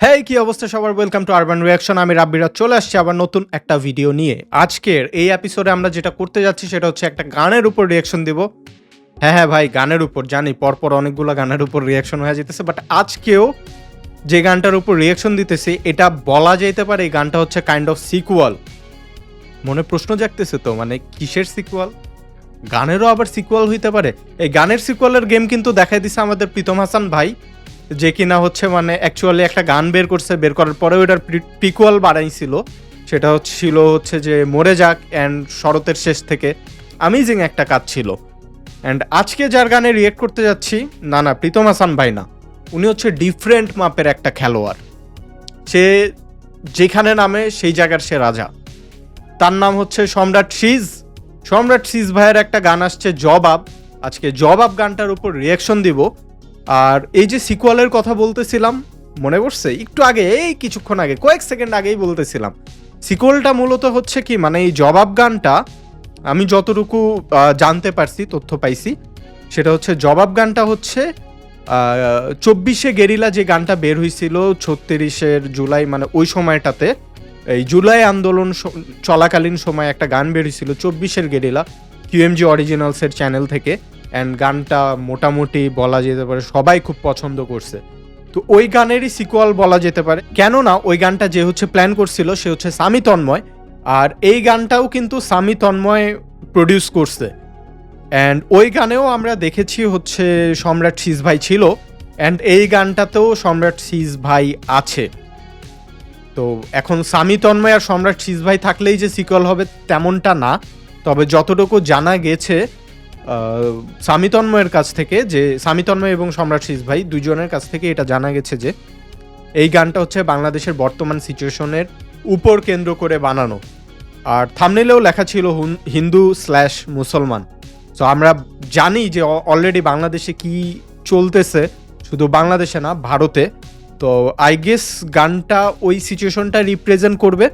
হ্যাঁ কি অবস্থা সবার? ওয়েলকাম টু আরবান রিয়াকশন আমি রাব্বিরা চলে আসছি আবার নতুন একটা ভিডিও নিয়ে। আজকের এই এপিসোডে আমরা যেটা করতে যাচ্ছি, সেটা হচ্ছে একটা গানের উপর রিয়াকশন দিব। হ্যাঁ হ্যাঁ ভাই, গানের উপর। জানি, পরপর অনেকগুলো গানের উপর রিয়াকশন হয়ে যেতেছে বাট আজকেও যে গানটার উপর রিয়াকশন দিতেছি, এটা বলা যেতে পারে এই গানটা হচ্ছে কাইন্ড অফ সিকুয়াল মনে প্রশ্ন জাগতেছে তো মানে কিসের সিকুয়াল গানেরও আবার সিকুয়াল হইতে পারে। এই গানের সিকুয়ালের গেম কিন্তু দেখাই দিছে আমাদের প্রীতম হাসান ভাই। যে কিনা হচ্ছে মানে অ্যাকচুয়ালি একটা গান বের করছে, বের করার পরেও এটার পিকুয়াল বাড়াইছিল সেটা ছিল হচ্ছে যে মরে যাক অ্যান্ড শরতের শেষ থেকে আমেজিং একটা কাজ ছিল। অ্যান্ড আজকে যার গানে রিয়েক্ট করতে যাচ্ছি, না না, প্রীতম হাসান ভাই না। উনি হচ্ছে ডিফারেন্ট মাপের একটা খেলোয়াড়। সে যেখানে নামে সেই জায়গার সে রাজা। তার নাম হচ্ছে সম্রাট সিজ সম্রাট সিজ ভাইয়ের একটা গান আসছে, জবাব। আজকে জবাব গানটার উপর রিয়াকশন দিব। আর এই যে সিকুয়ালের কথা বলতেছিলাম, মনে পড়ছে? একটু আগে, এই কিছুক্ষণ আগে, কয়েক সেকেন্ড আগেই বলতেছিলাম। সিকুয়ালটা মূলত হচ্ছে কি মানে এই জবাব গানটা, আমি যতটুকু জানতে পারছি, তথ্য পাইছি, সেটা হচ্ছে জবাব গানটা হচ্ছে চব্বিশে গেরিলা যে গানটা বের হয়েছিল ছত্রিশের জুলাই মানে ওই সময়টাতে, এই জুলাই আন্দোলন চলাকালীন সময় একটা গান বের হয়েছিল চব্বিশের গেরিলা কিউএমজি অরিজিনালসের চ্যানেল থেকে। অ্যান্ড গানটা মোটামুটি বলা যেতে পারে সবাই খুব পছন্দ করছে। তো ওই গানেরই সিকুয়াল বলা যেতে পারে। কেননা ওই গানটা যে হচ্ছে প্ল্যান করছিল সে হচ্ছে সামি তন্ময়। আর এই গানটাও কিন্তু সামি তন্ময় প্রডিউস করছে। অ্যান্ড ওই গানেও আমরা দেখেছি হচ্ছে সম্রাট সিজ ভাই ছিল। অ্যান্ড এই গানটাতেও সম্রাট সিজ ভাই আছে। তো এখন সামি তন্ময় আর সম্রাট সিজ ভাই থাকলেই যে সিকুয়াল হবে তেমনটা না। তবে যতটুকু জানা গেছে আহ, সামি তন্ময়ের কাছ থেকে যে সামিতন্ময় এবং সম্রাট সিজ ভাই দুজনের কাছ থেকে এটা জানা গেছে যে এই গানটা হচ্ছে বাংলাদেশের বর্তমান সিচুয়েশনের উপর কেন্দ্র করে বানানো। আর থামনেলেও লেখা ছিল হিন্দু স্ল্যাশ মুসলমান। তো আমরা জানি যে অলরেডি বাংলাদেশে কি চলতেছে শুধু বাংলাদেশে না ভারতে। তো আই গেস গানটা ওই সিচুয়েশনটা রিপ্রেজেন্ট করবে।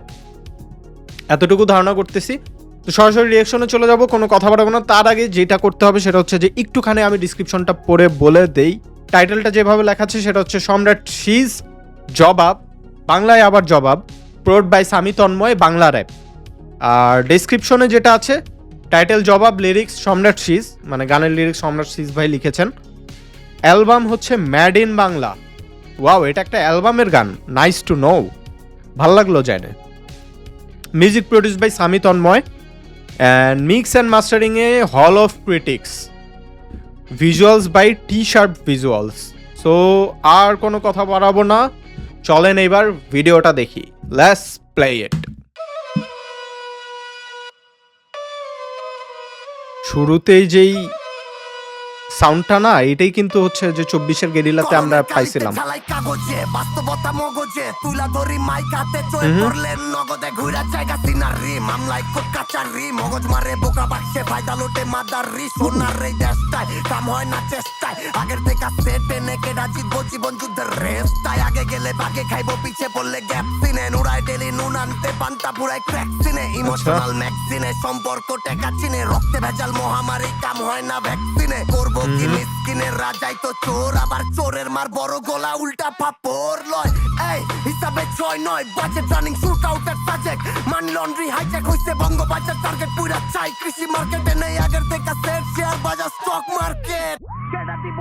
এতটুকু ধারণা করতেছি। তো সরাসরি রিয়াকশনে চলে যাব, কোনো কথা বাড়াবো না। তার আগে যেটা করতে হবে সেটা হচ্ছে যে একটুখানি আমি ডিসক্রিপশনটা পড়ে বলে দেই। টাইটেলটা যেভাবে লেখা আছে সেটা হচ্ছে সম্রাট সিজ জবাব, বাংলায় আবার জবাব prod by Sami Tanmoy, Bangla rap আর ডেসক্রিপশনে যেটা আছে টাইটেল জবাব লিরিক্স সম্রাট সিজ মানে গানের লিরিক্স সম্রাট সিজ ভাই লিখেছেন। অ্যালবাম হচ্ছে ম্যাড ইন বাংলা। ওয়াও এটা একটা অ্যালবামের গান। নাইস টু নো ভালো লাগল জানে। Music produce by Sami Tanmoy. And mix and মাস্টারিংয়ে hall of critics visuals by T sharp visuals so আর কোনো কথা বাড়াবো না। চলেন এবার ভিডিওটা দেখি। লেটস প্লে ইট শুরুতেই যেই সাউন্ডটা না এটাই কিন্তু হচ্ছে যে চব্বিশের গেরিলাতে আমরা পাইছিলাম। ম্যাক্সিনে সম্পর্ক টেকা চিনে। রক্তে ভেজাল মহামারী কাম হয় না ভ্যাকসিনে করব কি মিসকিনের রাজাই তো চোর আবার চোরের মার বড় গলা উল্টা পাপড় লয়। এই হিসাবে ছয় নয় বাজেট রানিং শুট আউটের সাজেক্ট মানি লন্ড্রি হাইজ্যাক হইছে বঙ্গ বাজার টার্গেট পুরা চাই কৃষি মার্কেটে নেই আগের থেকে সেট শেয়ার বাজার স্টক মার্কেট কেডা দিব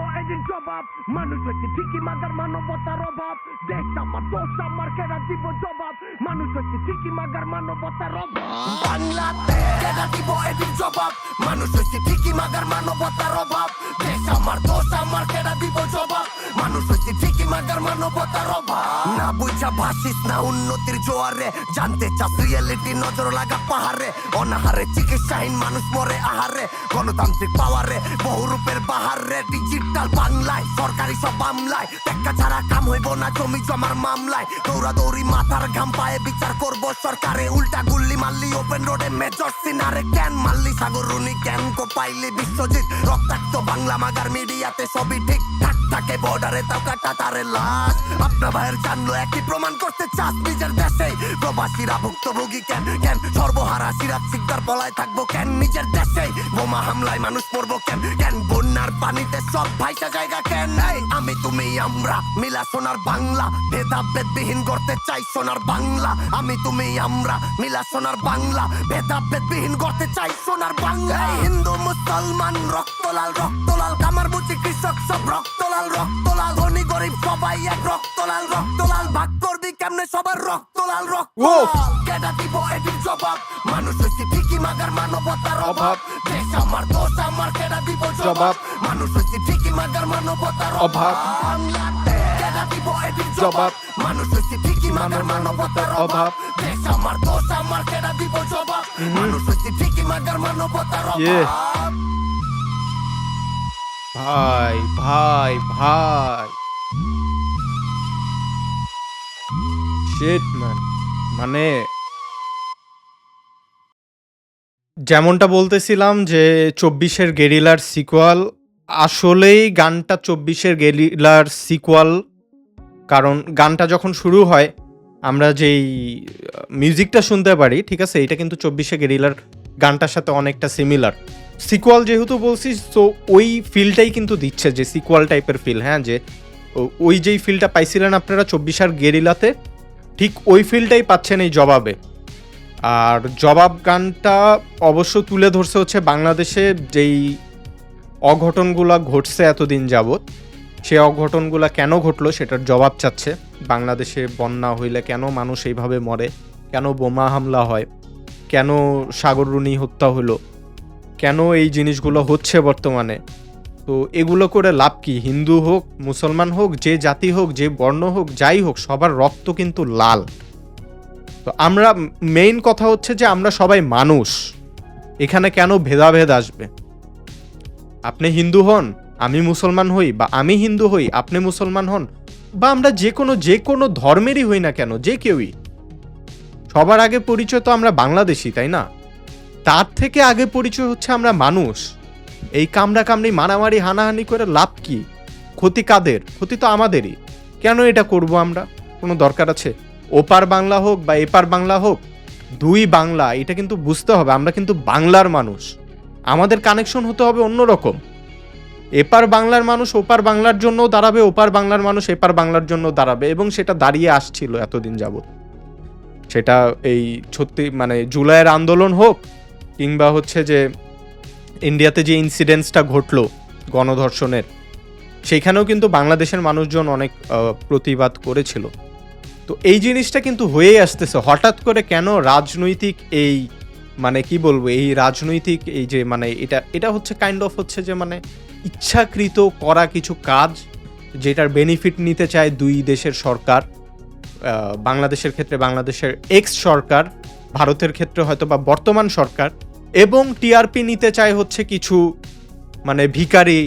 জবাব মানুষ হচ্ছে ঠিকই, মাগার মানবতার অভাব। দেশ আমার, দোষ আমার কেডা দিব জবাব। মানুষ হচ্ছে ঠিকই, মাগার মানবতার অভাব। বাংলাদেশ কেডা দিব এদিন জবাব। মানুষ হচ্ছে ঠিকই, মাগার মানবতার অভাব। দেশ আমার, দোষ আমার কেডা দিব জবাব। মানুষ হচ্ছে ঠিকই মাগার মানবতার অভাব। না বুঝা ভাসিস না উন্নতির জোয়ারে। জানতে চাস রিয়েলিটি নজর লাগা পাহাড়ে। অনাহারে চিকিৎসাহীন মানুষ মরে আহারে। গণতান্ত্রিক পাওয়ারে বহুরূপের বাহারে। ডিজিটাল বাংলায়, সরকারি সব মামলায় দেখা ছাড়া কাম হইব না, জমি জমার মামলায়। দৌড়াদৌড়ি মাথার ঘাম পায়ে বিচার করব সরকারে। উল্টা গুল্লি মারলি ওপেন রোডে মেজর সিনারে। ক্যান মারলি সাগরুনি ক্যান কো পাইলি বিশ্বজিৎ, রক্তাক্ত বাংলা মাগার মিডিয়াতে সবই ঠিক ঠাক থাকে বর্ডারে তাও কাটা লাশ। আপনার ভাইয়ের জানলো একই প্রমাণ করতে চাস নিজের দেশে। প্রবাসীরা ভুক্তভোগী কেন? কেন? সর্বহারা সিরাজ সিকদার বলায় থাকব কেন নিজের দেশে? বোমা হামলায় মানুষ পড়ব কেন? কেন বন্যার পানিতে সব ভাইসা জায়গা কেন আমি তুমি, আমরা মিলা সোনার বাংলা। ভেদাভেদবিহীন করতে চাই সোনার বাংলা। আমি তুমি, আমরা মিলা সোনার বাংলা। ভেদাভেদবিহীন করতে চাই সোনার বাংলা। হিন্দু, মুসলমান, রক্তলাল রক্তলাল কামার কৃষক সব রক্তলাল রক্তলাল। ধনী গরিব সবাই এক রক্তলাল রক্তলাল। ভাগ করবি কেমনে? সবার রক্তলাল রক্তলাল। কেডা দিব এটির জবাব? মানুষ হইছি ঠিকই মাগার মানবতার অভাব। দেশ আমার দোষ আমার কেডা দিব জবাব? মানুষ হইছি ঠিকই মাগার মানবতার অভাব। কেডা দিব এটির জবাব? মানুষ হইছি ঠিকই মাগার মানবতার অভাব। দেশ আমার দোষ আমার কেডা দিব জবাব? মানুষ হইছি ঠিকই মাগার মানবতার অভাব। ভাই ভাই ভাই। শিট ম্যান মানে যেমনটা বলতেছিলাম যে চব্বিশের গেরিলার সিকুয়াল আসলেই গানটা চব্বিশের গেরিলার সিকুয়াল কারণ গানটা যখন শুরু হয়, আমরা যেই মিউজিকটা শুনতে পারি, ঠিক আছে? এটা কিন্তু চব্বিশে গেরিলার গানটার সাথে অনেকটা সিমিলার সিকুয়াল যেহেতু বলছিস তো ওই ফিলটাই কিন্তু দিচ্ছে, যে সিকুয়াল টাইপের ফিল হ্যাঁ যে ওই যেই ফিলটা পাইছিলেন আপনারা চব্বিশ আর গেরিলাতে, ঠিক ওই ফিলটাই পাচ্ছেন এই জবাবে। আর জবাব গানটা অবশ্য তুলে ধরছে হচ্ছে বাংলাদেশে যেই অঘটনগুলো ঘটছে এতদিন যাবৎ, সে অঘটনগুলো কেন ঘটলো সেটার জবাব চাচ্ছে। বাংলাদেশে বন্যা হইলে কেন মানুষ এইভাবে মরে, কেন বোমা হামলা হয়? কেন সাগররুনি হত্যা হলো? কেন এই জিনিসগুলো হচ্ছে বর্তমানে? তো এগুলো করে লাভ কি? হিন্দু হোক, মুসলমান হোক, যে জাতি হোক, যে বর্ণ হোক, যাই হোক, সবার রক্ত কিন্তু লাল। তো আমরা মেইন কথা হচ্ছে যে আমরা সবাই মানুষ। এখানে কেন ভেদাভেদ আসবে? আপনি হিন্দু হন, আমি মুসলমান হই, বা আমি হিন্দু হই, আপনি মুসলমান হন, বা আমরা যে কোনো যে কোনো ধর্মেরই হই না কেন, যে কেউই। সবার আগে পরিচয় তো আমরা বাংলাদেশি, তাই না? তার থেকে আগে পরিচয় হচ্ছে আমরা মানুষ। এই কামড়া কামড়ি, মারামারি, হানাহানি করে লাভ কি? ক্ষতি কাদের? ক্ষতি তো আমাদেরই। কেন এটা করব আমরা? কোনো দরকার আছে? ওপার বাংলা হোক বা এপার বাংলা হোক, দুই বাংলা, এটা কিন্তু বুঝতে হবে। আমরা কিন্তু বাংলার মানুষ। আমাদের কানেকশন হতে হবে অন্যরকম। এপার বাংলার মানুষ ওপার বাংলার জন্য দাঁড়াবে, ওপার বাংলার মানুষ এপার বাংলার জন্য দাঁড়াবে এবং সেটা দাঁড়িয়ে আসছিল এতদিন যাবত সেটা এই ছত্তি মানে জুলাইয়ের আন্দোলন হোক কিংবা হচ্ছে যে ইন্ডিয়াতে যে ইনসিডেন্টসটা ঘটলো গণধর্ষণের সেইখানেও কিন্তু বাংলাদেশের মানুষজন অনেক প্রতিবাদ করেছিল। তো এই জিনিসটা কিন্তু হয়েই আসতেছে। হঠাৎ করে কেন রাজনৈতিক এই মানে কি বলব, এই রাজনৈতিক এই যে মানে এটা এটা হচ্ছে কাইন্ড অফ হচ্ছে যে মানে ইচ্ছাকৃত করা কিছু কাজ যেটার বেনিফিট নিতে চায় দুই দেশের সরকার। বাংলাদেশের ক্ষেত্রে বাংলাদেশের এক্স সরকার, ভারতের ক্ষেত্রে হয়তো বা বর্তমান সরকার, এবং টিআরপি নিতে চায় হচ্ছে কিছু মানে ভিখারি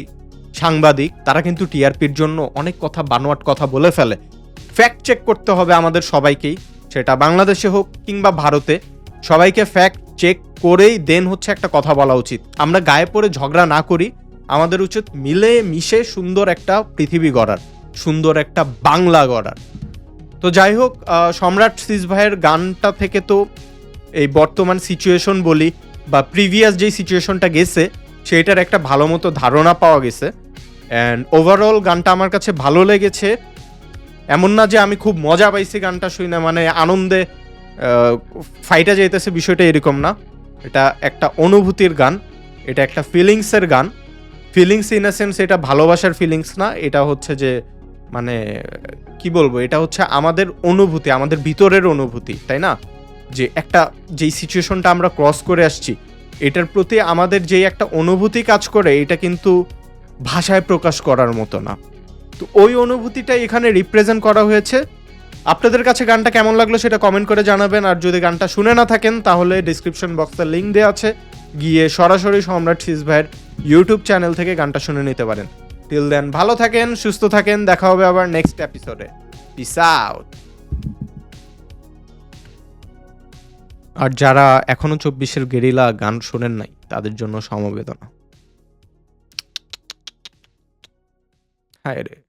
সাংবাদিক, তারা কিন্তু টিআরপির জন্য অনেক কথা, বানোয়াট কথা বলে ফেলে। ফ্যাক্ট চেক করতে হবে আমাদের সবাইকেই, সেটা বাংলাদেশে হোক কিংবা ভারতে। সবাইকে ফ্যাক্ট চেক করেই দেন হচ্ছে একটা কথা বলা উচিত। আমরা গায়ে পড়ে ঝগড়া না করি, আমাদের উচিত মিলে মিশে সুন্দর একটা পৃথিবী গড়ার, সুন্দর একটা বাংলা গড়ার। তো যাই হোক সম্রাট সিস ভাইয়ের গানটা থেকে তো এই বর্তমান সিচুয়েশন বলি বা প্রিভিয়াস যেই সিচুয়েশনটা গেছে, সেইটার একটা ভালো মতো ধারণা পাওয়া গেছে। অ্যান্ড ওভারঅল গানটা আমার কাছে ভালো লেগেছে। এমন না যে আমি খুব মজা পাইছি গানটা শুনে মানে আনন্দে ফাইটা যাইতেছে বিষয়টা এরকম না। এটা একটা অনুভূতির গান, এটা একটা ফিলিংসের গান। ফিলিংস ইন সেন্স এটা ভালোবাসার ফিলিংস না, এটা হচ্ছে যে মানে কি বলব, এটা হচ্ছে আমাদের অনুভূতি, আমাদের ভিতরের অনুভূতি, তাই না? যে একটা, যেই সিচুয়েশনটা আমরা ক্রস করে আসছি, এটার প্রতি আমাদের যেই একটা অনুভূতি কাজ করে, এটা কিন্তু ভাষায় প্রকাশ করার মতো না। তো ওই অনুভূতিটা এখানে রিপ্রেজেন্ট করা হয়েছে। আপনাদের কাছে গানটা কেমন লাগল সেটা কমেন্ট করে জানাবেন, আর যদি গানটা শুনে না থাকেন, তাহলে ডিসক্রিপশন বক্সে লিঙ্ক দেওয়া আছে। গিয়ে সরাসরি সম্রাট সিস ভাইয়ের ইউটিউব চ্যানেল থেকে গানটা শুনে নিতে পারেন। টিল দেন ভালো থাকেন, সুস্থ থাকেন, দেখা হবে আবার নেক্সট এপিসোডে পিস আউট আর যারা এখনও চব্বিশের গেরিলা গান শোনেন নাই, তাদের জন্য সমবেদনা। হায় রে।